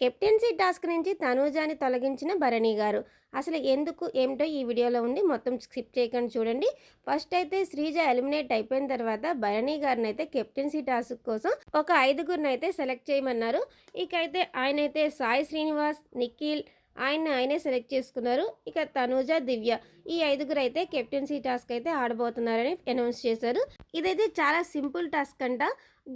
Captaincy task నుంచి తనూజాని తొలగించిన భరణి గారు. అసలు ఎందుకు ఏమిటో ఈ వీడియోలో ఉండి మొత్తం స్కిప్ చేయకుండా చూడండి. ఫస్ట్ అయితే శ్రీజ ఎలిమినేట్ అయిపోయిన తర్వాత భరణి గారిని అయితే కెప్టెన్సీ టాస్క్ కోసం ఒక ఐదుగురిని అయితే సెలెక్ట్ చేయమన్నారు. ఇక అయితే సాయి శ్రీనివాస్ నిఖిల్ ఆయన ఆయనే సెలెక్ట్ చేసుకున్నారు. ఇక తనూజ దివ్య ఈ ఐదుగురు అయితే కెప్టెన్సీ టాస్క్ అయితే ఆడబోతున్నారని అనౌన్స్ చేశారు. ఇదైతే చాలా సింపుల్ టాస్క్ అంట.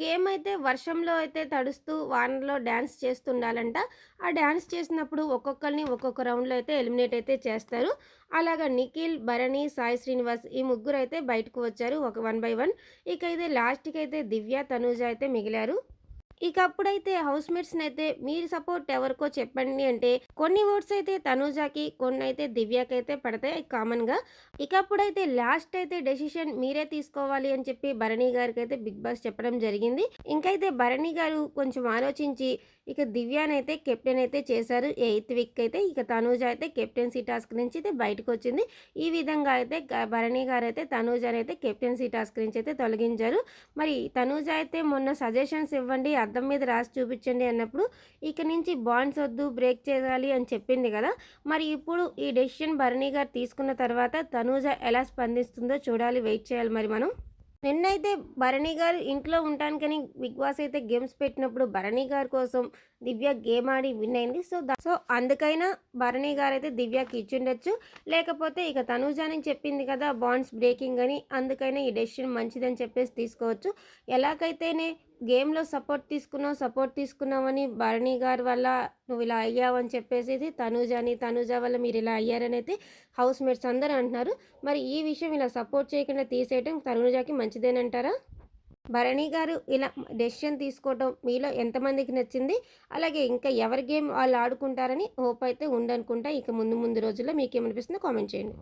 గేమ్ అయితే వర్షంలో అయితే తడుస్తూ వానలో డ్యాన్స్ చేస్తుండాలంట. ఆ డ్యాన్స్ చేసినప్పుడు ఒక్కొక్కరిని ఒక్కొక్క రౌండ్లో అయితే ఎలిమినేట్ అయితే చేస్తారు. అలాగా నిఖిల్ భరణి సాయి శ్రీనివాస్ ఈ ముగ్గురు అయితే బయటకు వచ్చారు ఒక వన్ బై వన్. ఇక అయితే లాస్ట్కి అయితే దివ్య తనూజ అయితే మిగిలారు. ఇక అప్పుడైతే హౌస్ మేట్స్ని అయితే మీరు సపోర్ట్ ఎవరికో చెప్పండి అంటే కొన్ని ఓట్స్ అయితే తనూజాకి కొన్ని అయితే దివ్యాకి అయితే పడతాయి కామన్గా. ఇక అప్పుడైతే లాస్ట్ అయితే డెసిషన్ మీరే తీసుకోవాలి అని చెప్పి భరణి గారికి అయితే బిగ్ బాస్ చెప్పడం జరిగింది. ఇంకైతే భరణి గారు కొంచెం ఆలోచించి ఇక దివ్యాని అయితే కెప్టెన్ అయితే చేశారు. ఎయిత్ వీక్ అయితే ఇక తనూజ అయితే కెప్టెన్సీ టాస్క్ నుంచి అయితే బయటకు వచ్చింది ఈ విధంగా అయితే భరణి గారు అయితే తనూజ అయితే కెప్టెన్సీ టాస్క్ నుంచి అయితే తొలగించారు. మరి తనూజ అయితే మొన్న సజెషన్స్ ఇవ్వండి అద్దం మీద రాసి చూపించండి అన్నప్పుడు ఇక నుంచి బాండ్స్ వద్దు బ్రేక్ చేయాలి అని చెప్పింది కదా. మరి ఇప్పుడు ఈ డెసిషన్ భరణి గారు తీసుకున్న తర్వాత తనూజ ఎలా స్పందిస్తుందో చూడాలి వెయిట్ చేయాలి మరి మనం. నిన్నైతే భరణి గారు ఇంట్లో ఉంటానికని బిగ్ బాస్ అయితే గేమ్స్ పెట్టినప్పుడు భరణి గారి కోసం దివ్య గేమ్ ఆడి విన్ అయింది. సో సో అందుకైనా భరణి గారు అయితే దివ్యకి ఇచ్చిండొచ్చు. లేకపోతే ఇక తనూజాని చెప్పింది కదా బాండ్స్ బ్రేకింగ్ అని అందుకైనా ఈ డెసిషన్ మంచిదని చెప్పేసి తీసుకోవచ్చు. ఎలాగైతేనే గేమ్లో సపోర్ట్ తీసుకున్నావు సపోర్ట్ తీసుకున్నావని భరణి గారి వల్ల నువ్వు ఇలా అయ్యావని చెప్పేసి తనూజాని తనూజ వల్ల మీరు ఇలా అయ్యారని అయితే హౌస్ మేట్స్ అందరూ అంటున్నారు. మరి ఈ విషయం ఇలా సపోర్ట్ చేయకుండా తీసేయటం తనూజాకి మంచిదేనంటారా? భరణి గారు ఇలా డెసిషన్ తీసుకోవటం మీలో ఎంతమందికి నచ్చింది? అలాగే ఇంకా ఎవరి గేమ్ వాళ్ళు ఆడుకుంటారని హోప్ అయితే ఉండనుకుంటా ఇక ముందు ముందు రోజుల్లో మీకు ఏమనిపిస్తుందో కామెంట్ చేయండి.